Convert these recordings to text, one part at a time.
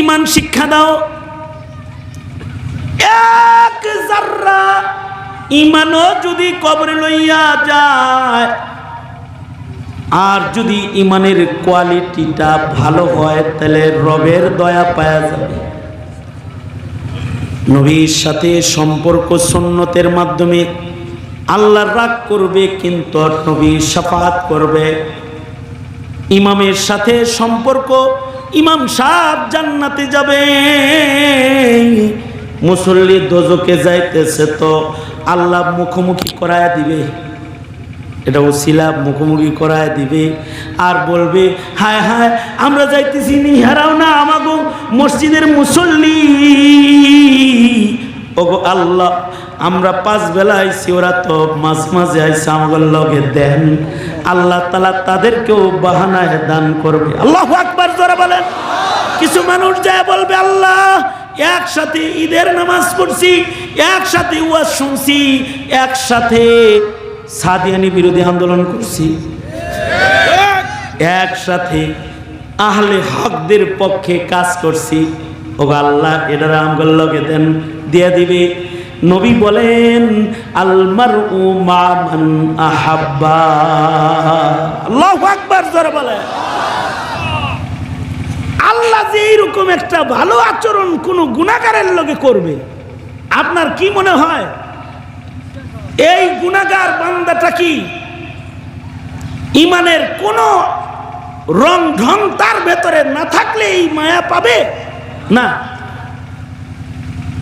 ইমান শিক্ষা দাও। এক জাররা ইমানও যদি কবরে লইয়া যায়, আর যদি ইমানের কোয়ালিটিটা ভালো হয়, তাহলে রবের দয়া পাওয়া যাবে। নবীর সাথে সম্পর্ক সন্ন্যতের মাধ্যমে আল্লাহর রাগ করবে, কিন্তু নবীর সাফাত করবে। ইমামের সাথে সম্পর্ক ইমাম সাহেব জান্নাতে যাবে। মুসল্লি দোজকে যাইতেছে তো আল্লাহ মুখোমুখি করায় দিবে। এটা ওসিলা মুখোমুখি করায় দিবে আর বলবে, হায় হায়, আমরা যাইতেছি নি, হারাও না আমাগো মসজিদের মুসল্লি। ওগো আল্লাহ আমরা পাঁচ বেলা আইছি, ওরা তো মাঝ মাঝে আইসে আমাদের লগে দেন। আল্লাহ তালা তাদেরকেও বাহানায় দান করবে। আল্লাহ আকবার, জোরা বলেন। কিছু মানুষ যায় বলবে, আল্লাহ, একসাথে ঈদের নামাজ পড়ছি, একসাথে ওয়াজ শুনছি, একসাথে সাদিয়ানি বিরোধী আন্দোলন করছি। একসাথে আহলে হকদের পক্ষে কাজ করছি। ও আল্লাহ, এটার আমগল লগে দেন, দিয়ে দিবে। নবী বলেন আলমার আল্লাহ বলে যে এইরকম একটা ভালো আচরণ কোন গুণাগারের লোকে করবে, আপনার কি মনে হয়? এই গুণাগার বান্দাটা কি ইমানের কোন রং ঢং তার ভেতরে না থাকলে এই মায়া পাবে? না।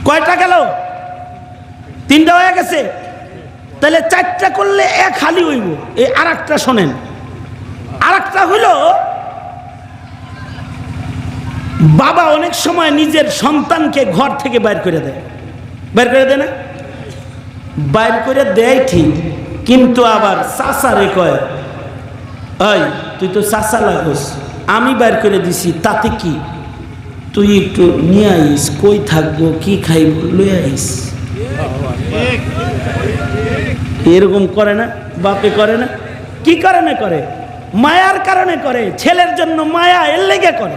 কয়টা গেল? তিনটা হয়ে গেছে। তাহলে চারটা করলে এক খালি হইব। এই আর একটা শোনেন। আর একটা হইল, বাবা অনেক সময় নিজের সন্তানকে ঘর থেকে বাইর করে দেয়। বাইর করে দেয় না? বাইর করে দেয় ঠিক, কিন্তু আবার চাষারে কয় ওই তুই তো চাষা লাগোস, আমি বাইর করে দিছি, তাতে কি? তুই একটু নিয়ে আইস, কই থাকব, কি খাইব, লই আইস। এরকম করে না, বাপে করে না। কি কারণে করে? মায়ার কারণে করে, ছেলের জন্য মায়া এর লেগে করে।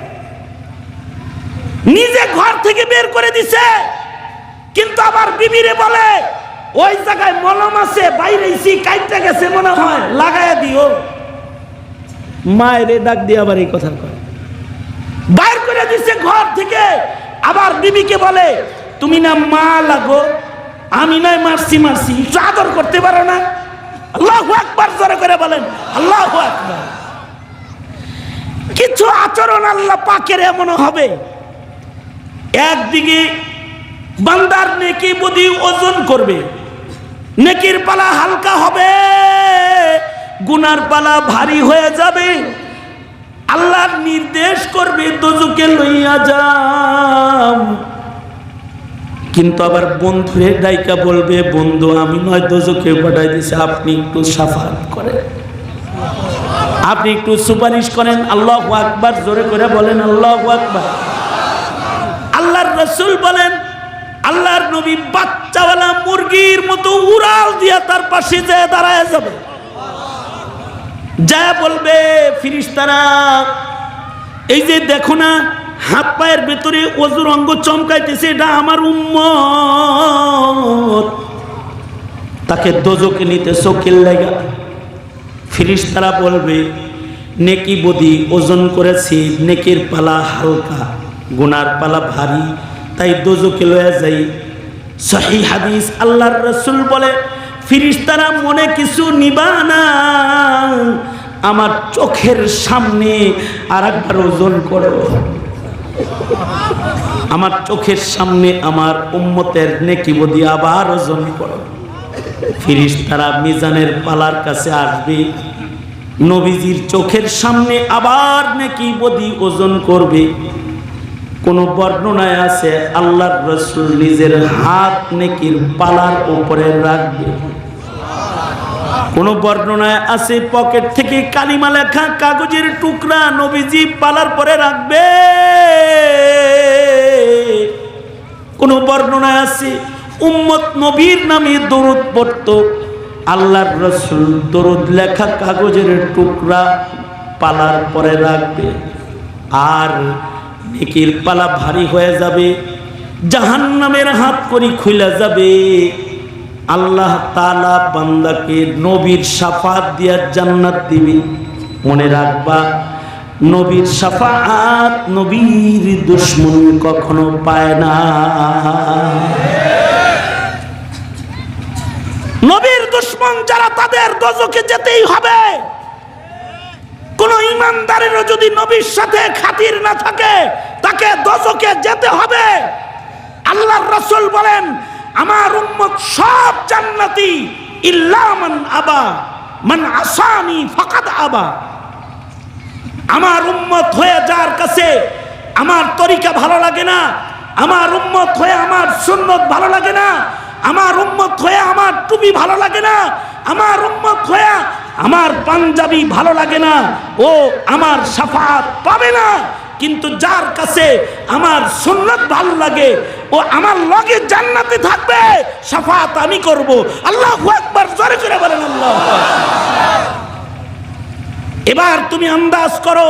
নিজে ঘর থেকে বের করে দিছে, কিন্তু আবার বিবিরে বলে, ওই জায়গায় মলম আছে, বাইরে কাইটটা গেছে মনে হয় লাগাইয়া দিও। মায়ের ডাক দিয়ে আবার এই কথা কয়। বাইর করে দিছে ঘর থেকে, আবার বিবিকে বলে, তুমি না মা লাগো আমি নয় মারছি মারছি। একটু আদর করতে পারো না? আল্লাহ একবার জোরে করে বলেন, আল্লাহ একবার কিছু আচরণ আল্লাহ পাকের এমন হবে। একদিকে বান্দার নেকি বুদ্ধি ওজন করবে, নেকির পালা হালকা হবে, গুনার পালা ভারী হয়ে যাবে। আল্লাহর নির্দেশ করবে, দোজুকে লইয়া যাম কিন্তু আবার বন্ধুরে ডাইকা বলবে, বন্ধু, আমি নয় দোজকে পাঠাই দিছি, আপনি একটু সাফাত করেন। আপনি একটু সুপারিশ করেন, আল্লাহ আকবার। জোরে করে বলেন, আল্লাহ আকবার। আল্লাহর রসুল বলেন, আল্লাহর নবী বাচ্চাওয়ালা মুরগির মতো উড়াল দিয়া তার পাশে যায় দাঁড়ায় যাবে। যা বলবে ফিরিস্তারা, এই যে দেখো না হাত পায়ের ভেতরে অজুর অঙ্গ চমকাইতেছে, এটা আমার উম্মত। তাকে দোজকে নিতে চোখের লেগা। ফিরিস্তারা বলবে, নেকি বদি, ওজন করেছি, নেকির পালা হালকা, গুনার পালা ভারী, তাই দোজকে লয়ে যাই। সহি হাদিস আল্লাহর রসুল বলে ফিরিস্তারা মনে কিছু নিবা না। আমার চোখের সামনে আর একবার ওজন করো। আমার চোখের সামনে আমার উম্মতের নেকি বদি আবার ওজন করো। ফিরিস্তারা মিজানের পালার কাছে আসবে। নবীজির চোখের সামনে আবার নাকি বদি ওজন করবে। কোন বর্ণনায় আছে, আল্লাহর রসুল নিজের হাত নেকির পালার উপরে রাখবে। কোন বর্ণনায় আছে পকেট থেকে কালিমা লেখা, কাগজের টুকরা নবীজি পালার পরে রাখবে। কোন বর্ণনায় আছে, উম্মত নবীর নামে দরুদ পড়ত, আল্লাহর রসুল দরুদ লেখা, কাগজের টুকরা পালার পরে রাখবে। আর নেকির পালা ভারী হয়ে যাবে, জাহান্নামের হাত করি খুলে যাবে। আল্লাহ তালা বান্দাকে নবীর সাফাত দিয়া জান্নাত দিবে। মনে রাখবা, নবীর সাফাত নবীর দুশ্মন কখনো পায় না। নবীর দুশ্মন যারা তাদের দজকে যেতেই হবে। কোন ইমানদারেরও যদি নবীর সাথে খাতির না থাকে, তাকে দজকে যেতে হবে। আল্লাহর রসুল বলেন আমার উম্মত সব জান্নাতি ইল্লা মান আবা, মান আসানি ফাকাদ আবা। আমার উম্মত হয়ে যার কাছে আমার তরিকা ভালো লাগে না, আমার উম্মত হয়ে আমার সুন্নত ভালো লাগে না, আমার উম্মত হয়ে আমার টুপি ভালো লাগে না, আমার উম্মত হয়ে আমার পাঞ্জাবি ভালো লাগে না, ও আমার সাফাত পাবে না, কিন্তু যার কাছে আমার সুন্নত ভালো লাগে ও আমার লগে জান্নাতে থাকবে সাফাত আমি করব। আল্লাহ একবার জোরে করে বলেন আল্লাহ এবার তুমি আন্দাজ করো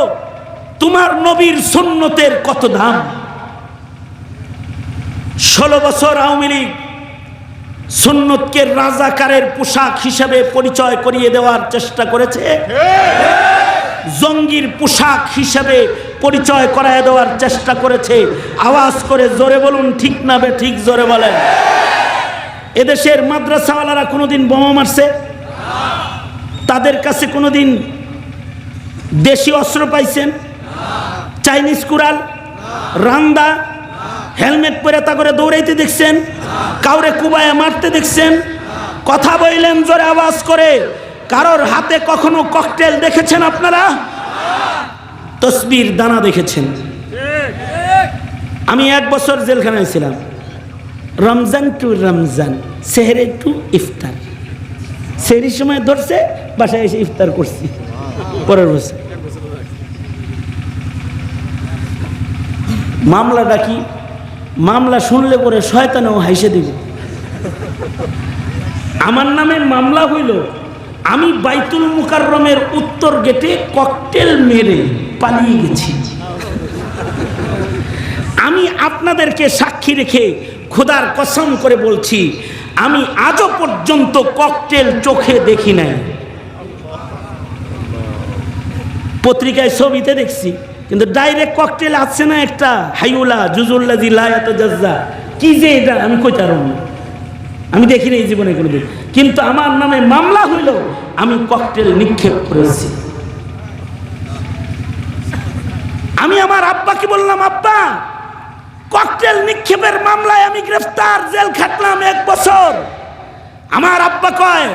তোমার নবীর সুন্নতের কত দাম? ষোলো বছর আওয়ামী লীগ সুন্নতকে রাজাকারের পোশাক হিসেবে পরিচয় করিয়ে দেওয়ার চেষ্টা করেছে। জঙ্গির পোশাক হিসেবে পরিচয় করায় দেওয়ার চেষ্টা করেছে। আওয়াজ করে জোরে বলুন, ঠিক না বে, ঠিক জোরে বলেন। এদেশের মাদ্রাসাওয়ালারা কোনোদিন বোমা মারছে? তাদের কাছে কোনোদিন দেশি অস্ত্র পাইছেন? চাইনিজ কুড়াল? রান্দা? হেলমেট পরে তা করে দৌড়াইতে দেখছেন? কাউরে কুবায় মারতে দেখছেন? কথা বললেন জোরে আওয়াজ করে। কারোর হাতে কখনো ককটেল দেখেছেন আপনারা? তসবির দানা দেখেছেন। আমি এক বছর জেলখানায় ছিলাম। রমজান টু রমজান, সেহরে টু ইফতার। সেহরির সময় ধরছে, বাসায় এসে ইফতার করছি। পরের বছর। মামলাটা কি? মামলা শুনলে পরে শয়তানেও হাইসে দেব। আমার নামে মামলা হইল, আমি বাইতুল মুকাররমের উত্তর গেটে ককটেল মেরে পালিয়ে গেছি। আমি আপনাদেরকে সাক্ষী রেখে খোদার কসম করে বলছি, আমি আজও পর্যন্ত ককটেল চোখে দেখি নাই। পত্রিকায় ছবিতে দেখছি, কিন্তু ডাইরেক্ট ককটেল আছে না একটা? হাইউলা, জুজুল্লা জিল্লা এত জাজ্জা। কি যে এটা, আমি কইতে পারব না আমি দেখিনি এই জীবনে কোনোদিন। কিন্তু আমার নামে মামলা হইল আমি ককটেল নিক্ষেপ করেছি। আমি আমার আব্বাকে বললাম আব্বা ককটেল নিক্ষেপের মামলায় আমি গ্রেফতার জেল খাটলাম এক বছর। আমার আব্বা কয়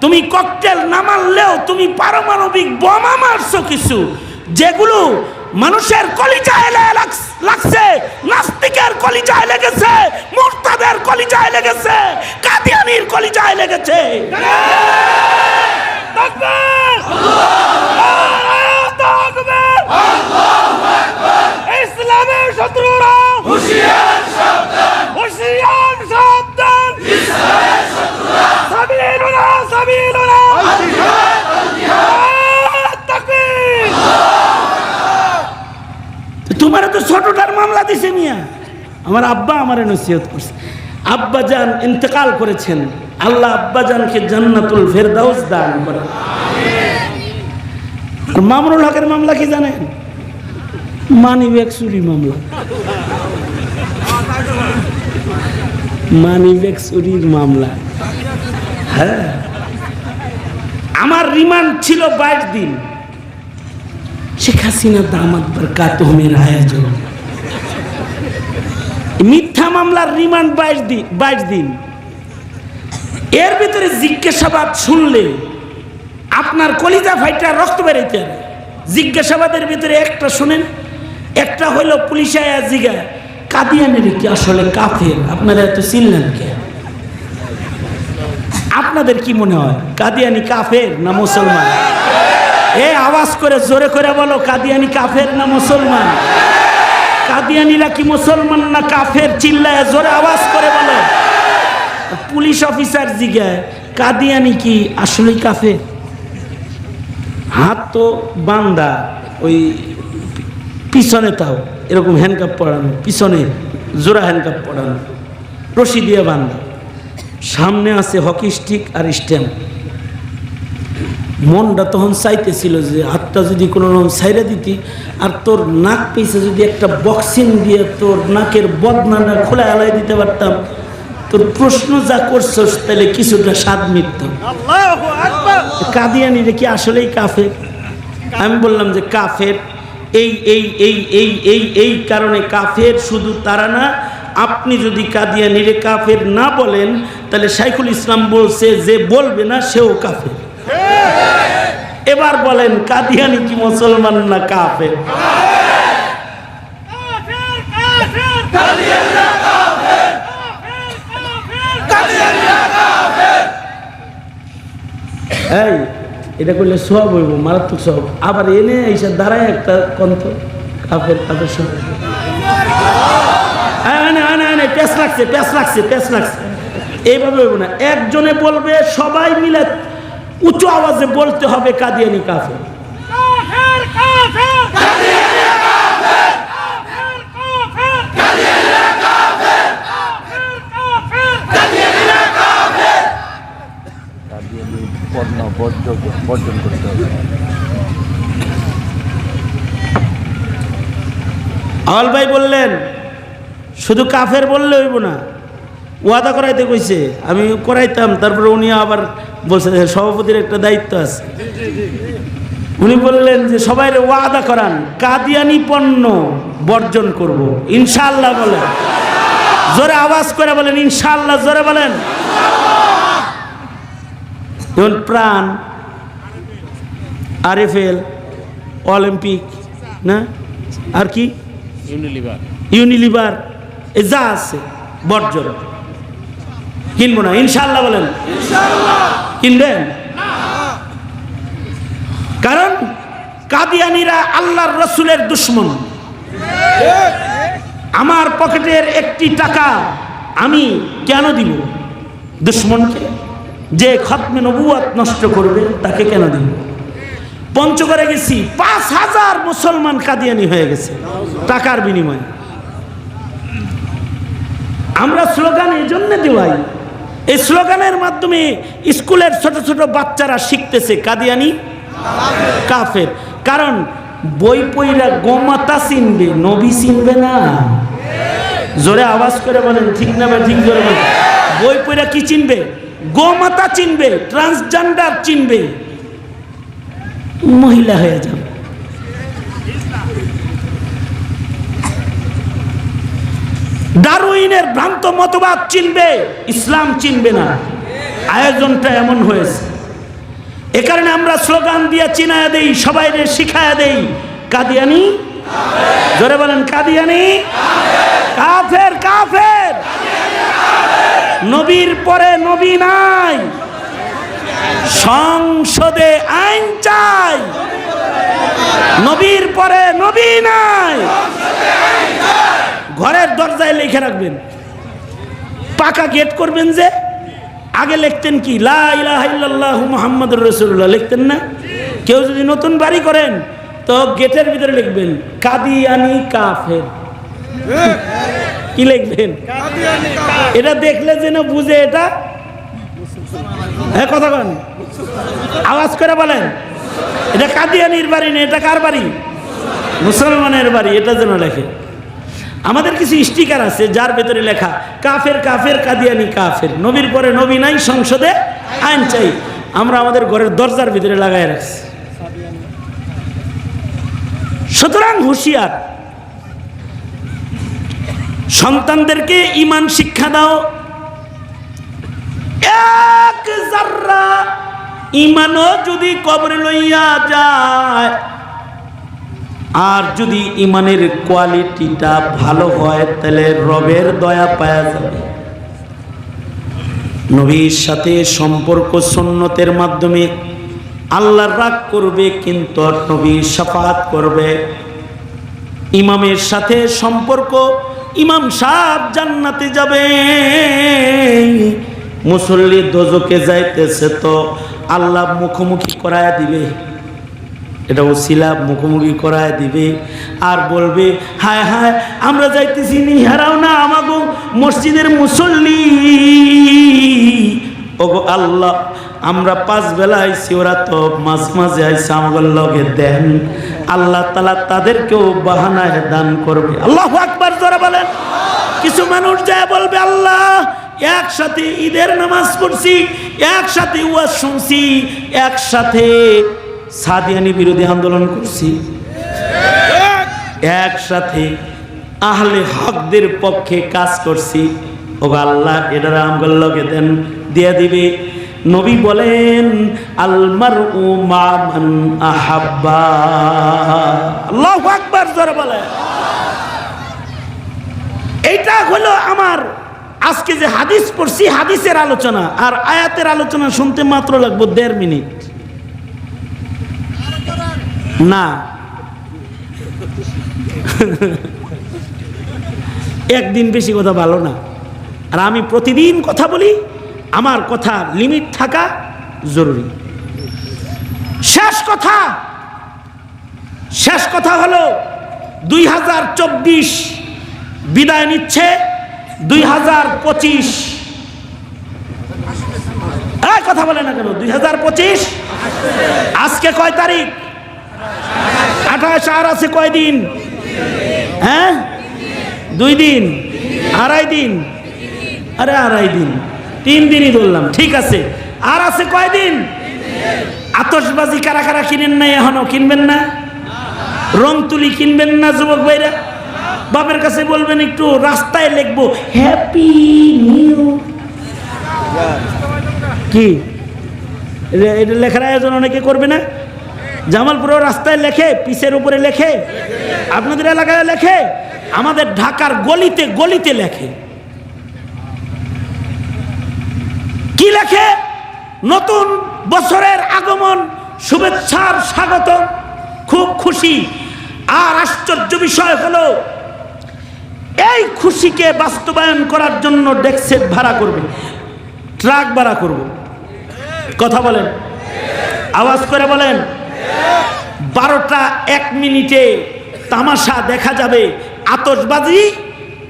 তুমি ককটেল না মারলেও তুমি পারমাণবিক বোমা মারছো কিছু যেগুলো মানুষের কলিজায় লাগ- লাগছে নাস্তিকের কলিজায় লেগেছে মুরতাদের কলিজায় লেগেছে কাদিয়ানির কলিজায় লেগেছে। দিছে মিয়া। আমার আব্বা আমার নসিহত করছে। আব্বা জান ইন্তেকাল করেছেন। আল্লাহ আব্বা জানকে জান্নাতুল ফেরদাউস দান করে মামরুল হকের মামলা কি জানেন? মানি ব্যাগ চুরি মামলা। মানি ব্যাগ চুরির মামলা। হ্যাঁ। আমার রিমান্ড ছিল বাইশ দিন। শেখ হাসিনা দামাত বরকাত হোমের আয়োজন মিথ্যা মামলার রিমান্ড বাইশ দিন বাইশ দিন। এর ভিতরে জিজ্ঞাসাবাদ শুনলে আপনার কলিজা ফাইটা রক্ত বেরোইতে জিজ্ঞাসাবাদের ভিতরে একটা শুনেন, একটা হইল আয়া জিগা, কাদিয়ানের কি আসলে কাফের? আপনারা এত চিনলেন কে? আপনাদের কি মনে হয়, কাদিয়ানি কাফের না মুসলমান? এ আওয়াজ করে, জোরে করে বলো, কাদিয়ানি কাফের না মুসলমান? কাদিয়ানিরা কি মুসলমান না কাফের? চিল্লায় জোরে আওয়াজ করে বলো। পুলিশ অফিসার জিগায় কাদিয়ানি কি আসলেই কাফের? হাত তো বান্দা, ওই পিছনে তাও, এরকম হ্যান্ডকাপ পড়ানো পিছনে জোড়া হ্যান্ডকাপ পড়ানো রশি দিয়ে বান্ধা সামনে আছে হকি স্টিক আর স্ট্যাম্প। মনটা তখন চাইতেছিল যে হাতটা যদি কোনো রকম সাইরা দিতি আর তোর নাক পিছে যদি একটা বক্সিং দিয়ে তোর নাকের বদনাটা খোলা এলাই দিতে পারতাম তোর প্রশ্ন যা করছস তাহলে কিছুটা স্বাদ মিটতাম কাদিয়ানি রে কি আসলেই কাফের? আমি বললাম যে কাফের এই এই এই এই এই এই কারণে কাফের শুধু তারা না আপনি যদি কাদিয়ানিরে কাফের না বলেন তাহলে শাইখুল ইসলাম বলছে যে বলবে না সেও কাফের। এবার বলেন কাদিয়ানি কি মুসলমান না কাফের? এই এটা করলে সব হইব মারাত্মক সব আবার এনে এসে দাঁড়ায় একটা কন্ত কাফের কাফের সব প্যাস লাগছে প্যাস লাগছে প্যাস লাগছে এইভাবে হইব না। একজনে বলবে সবাই মিলে উঁচু আওয়াজে বলতে হবে কাদিয়ানি কাফের। বর্জন করতে হবে আওয়াল ভাই বললেন শুধু কাফের বললে হইব না ওয়াদা করাইতে কইছে আমি করাইতাম তারপরে উনি আবার বলছে যে সভাপতির একটা দায়িত্ব আছে। উনি বললেন যে সবাই ওয়াদা করান কাদিয়ানি পণ্য বর্জন করব। ইনশাআল্লাহ বলেন। জোরে আওয়াজ করে বলেন ইনশাআল্লাহ জোরে বলেন। যেমন প্রাণ আরএফএল অলিম্পিক না? আর কি? ইউনিলিভার। ইউনিলিভার এ যা আছে বর্জন। কিনবো না। ইনশাল্লাহ বলেন। কিনবেন? কারণ কাদিয়ানিরা আল্লাহর রসুলের দুশ্মন। আমার পকেটের একটি টাকা আমি কেন দিব? দুশ্মনকে যে খতমে নবুয়াত নষ্ট করবে, তাকে কেন দিব? পঞ্চগড়ে গেছি, পাঁচ হাজার মুসলমান কাদিয়ানি হয়ে গেছে টাকার বিনিময়ে। আমরা স্লোগান এই জন্য দেওয়াই এই স্লোগানের মাধ্যমে স্কুলের ছোট ছোট বাচ্চারা শিখতেছে কাদিয়ানি কাফের। কারণ বই পইরা গোমাতা চিনবে, নবী চিনবে না। জোরে আওয়াজ করে বলেন, ঠিক না বা ঠিক জোরে বলেন। বই পইরা কি চিনবে? গোমাতা চিনবে, ট্রান্সজেন্ডার চিনবে। মহিলা হয়ে যাবে। ডারউইনের ভ্রান্ত মতবাদ চিনবে, ইসলাম চিনবে না। আয়োজনটা এমন হয়েছে। এ কারণে আমরা স্লোগান দিয়ে চিনায়া দেই সবাই শিখায়া দেই, কাদিয়ানি? জোরে বলেন, কাদিয়ানি? কাফের কাফের! নবীর পরে নবী নাই। সংসদে আইন চাই। নবীর পরে নবী নাই। ঘরের দরজায় লিখে রাখবেন। পাকা গেট করবেন যে আগে লিখতেন কি? লা ইলাহা ইল্লাল্লাহু মুহাম্মাদুর লিখতেন না? কেউ যদি নতুন বাড়ি করেন তো গেটের ভিতরে লিখবেন কাদিয়ানি কাফের। কি লিখবেন? এটা দেখলে যেন বুঝে এটা। হ্যাঁ কথা কন আওয়াজ করে বলেন। এটা কাদিয়ানির বাড়ি না এটা কার বাড়ি? মুসলমানের বাড়ি এটা যেন লেখে। আমাদের কিছু স্টিকার আছে, যার ভেতরে লেখা, কাফের কাফের, কাদিয়ানি, কাফের। নবীর পরে নবী নাই, সংসদে আইন চাই। আমরা আমাদের ঘরের দরজার ভিতরে লাগাই রাখছি। সুতরাং হুঁশিয়ার, সন্তানদেরকে ইমান শিক্ষা দাও। এক জাররা ইমানও যদি কবরে লইয়া যায় আর যদি ইমানের কোয়ালিটিটা ভালো হয়, তাহলে রবের দয়া পাওয়া যাবে। নবীর সাথে সম্পর্ক সন্ন্যতের মাধ্যমে আল্লাহ রাগ করবে, কিন্তু নবীর সাফাত করবে। ইমামের সাথে সম্পর্ক, ইমাম সাহেব জান্নাতে যাবে। মুসল্লি দোজকে যাইতেছে তো আল্লাহ মুখোমুখি করায় দিবে। এটা ওসিলা মুখোমুখি করায় দিবে আর বলবে, হায় হায়, আমরা যাইতেছি নি, হারাও না আমাগো মসজিদের মুসল্লি। ওগো আল্লাহ, আমরা পাঁচ বেলা আইছি, ওরা তো মাঝ মাঝে আইসি আমাদের লগে দেন। আল্লাহ তালা তাদেরকেও বাহানায় দান করবে। আল্লাহ আকবার, জোরে বলেন। কিছু মানুষ যায় বলবে, আল্লাহ, একসাথে ঈদের নামাজ পড়ছি, একসাথে ওয়াজ শুনছি, একসাথে সাদিয়ানি বিরোধী আন্দোলন করছি। একসাথে আহলে হকদের পক্ষে কাজ করছি। ও আল্লাহ এটার আমগল্লকে দেন, দিয়ে দিবে। নবী বলেন আলমার ও মান আহাব্বা। আল্লাহ আকবার, জোরে বলেন। এইটা হলো আমার আজকে যে হাদিস পড়ছি, হাদিসের আলোচনা। আর আয়াতের আলোচনা শুনতে মাত্র লাগবো দেড় মিনিট। না। একদিন বেশি কথা ভালো না। আর আমি প্রতিদিন কথা বলি, আমার কথা লিমিট থাকা জরুরি। শেষ কথা শেষ কথা হলো দুই হাজার চব্বিশ বিদায় নিচ্ছে দুই হাজার পঁচিশ। কথা বলে না কেন? দুই হাজার পঁচিশ? আজকে কয় তারিখ? আঠাশ আর আছে কয়দিন হ্যাঁ? দুই দিন? আড়াই দিন? আরে আড়াই দিন। তিন দিনই ধরলাম, ঠিক আছে। আর আছে কয়দিন আতসবাজি কারা কারা কিনেন না এখনও? কিনবেন না? রং তুলি কিনবেন না, যুবক ভাইরা? বাপের কাছে বলবেন একটু, রাস্তায় লিখব হ্যাপি নিউ কি? এটা- লেখার আয়োজন অনেকে করবে না? জামালপুরেও রাস্তায় লেখে, পিসের উপরে লেখে, আপনাদের এলাকায় লেখে, আমাদের ঢাকার গলিতে গলিতে লেখে। কি লেখে? নতুন বছরের আগমন, শুভেচ্ছার স্বাগত খুব খুশি। আর আশ্চর্য বিষয় হলো, এই খুশিকে বাস্তবায়ন করার জন্য ডেক্সেট ভাড়া করবে, ট্রাক ভাড়া করব। কথা বলেন, আওয়াজ করে বলেন বারোটা এক মিনিটে তামাশা দেখা যাবে আতসবাজি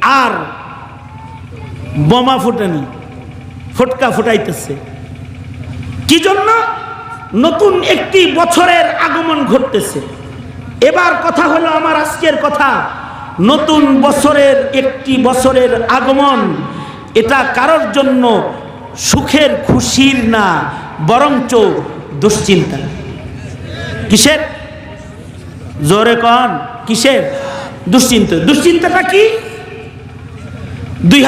আর বোমা ফুটানি, ফটকা ফুটাইতেছে। কি জন্য? নতুন একটি বছরের আগমন ঘটতেছে। এবার কথা হলো আমার আজকের কথা। নতুন বছরের একটি বছরের আগমন, এটা কারোর জন্য সুখের খুশির না, বরঞ্চ দুশ্চিন্তা কিসের? জোরে কন, কিসের? দুশ্চিন্তা। দুশ্চিন্তাটা কি? দুই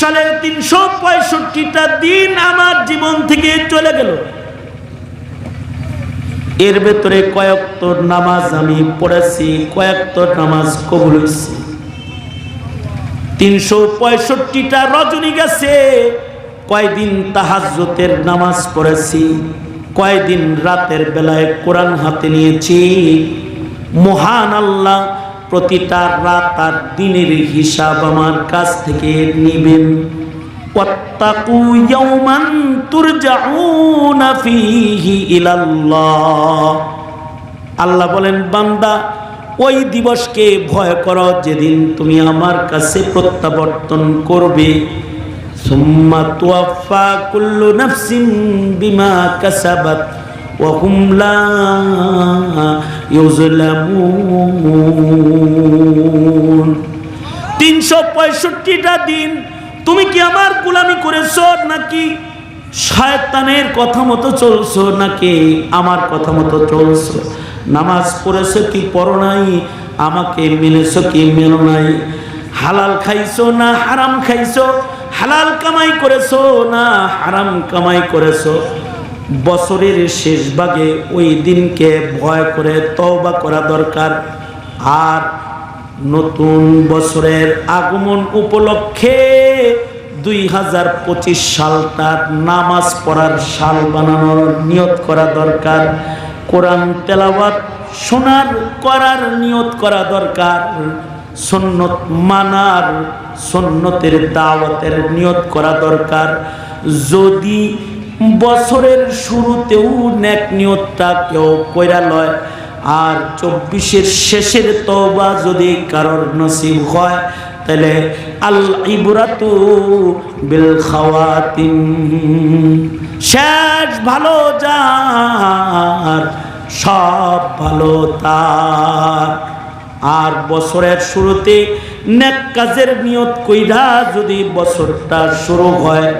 সালের তিনশো পঁয়ষট্টিটা দিন আমার জীবন থেকে চলে গেল। এর ভেতরে কয়েকতর নামাজ আমি পড়েছি, কয়েকতর নামাজ কবুল হয়েছি। তিনশো পঁয়ষট্টিটা রজনী গেছে, কয়দিন তাহাজ্জতের নামাজ পড়েছি। কয়দিন রাতের বেলায় কোরআন হাতে নিয়েছি। মহান আল্লাহ প্রতিটা রাত আর দিনের হিসাব আমার কাছ থেকে নিবেন। আল্লাহ বলেন, বান্দা, ওই দিবসকে ভয় করো যেদিন তুমি আমার কাছে প্রত্যাবর্তন করবে। সুম্মা তুয়াফা কুল্লু নাফসিন বিমা কাসাবাত, ওয়া হুম লা ইউজলামুন তিনশো পঁয়ষট্টিটা দিন তুমি কি আমার গোলামি করেছ নাকি শয়তানের কথা মতো চলছো নাকি আমার কথা মতো চলছো? নামাজ পড়েছো কি পড়ো নাই? আমাকে মেনেছো কি মেনো নাই? হালাল খাইছো না হারাম খাইছো? হালাল কামাই করেছ না হারাম কামাই করেছ? বছরের শেষ ভাগে ওই দিনকে ভয় করে তওবা করা দরকার। আর নতুন বছরের আগমন উপলক্ষে দুই হাজার পঁচিশ সালটার নামাজ পড়ার সাল বানানোর নিয়ত করা দরকার। কোরআন তেলাওয়াত শোনার, করার নিয়ত করা দরকার। সন্নত মানার, সন্নতের দাওয়াতের নিয়ত করা দরকার। যদি বছরের শুরুতেও নেক নিয়তটা কেউ কইরা লয়, আর চব্বিশের শেষের তবা যদি কারোর নসিব হয়, তাহলে আল ইবরাতু বিল খাওয়াতিন শেষ ভালো যার, সব ভালো তার। আর বছরের শুরুতে নেক কাজের নিয়ত কইরা যদি বছরটা শুরু হয়,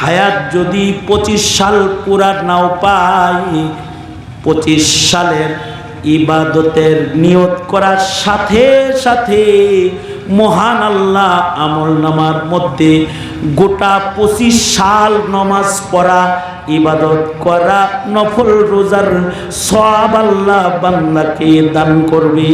হায়াত যদি পঁচিশ সাল পুরা নাও পাই পঁচিশ সালের ইবাদতের নিয়ত করার সাথে সাথে মহান আল্লাহ আমল নামার মধ্যে গোটা পঁচিশ সাল নমাজ পড়া, ইবাদত করা, নফল রোজার সব আল্লাহ বান্দাকে দান করবে।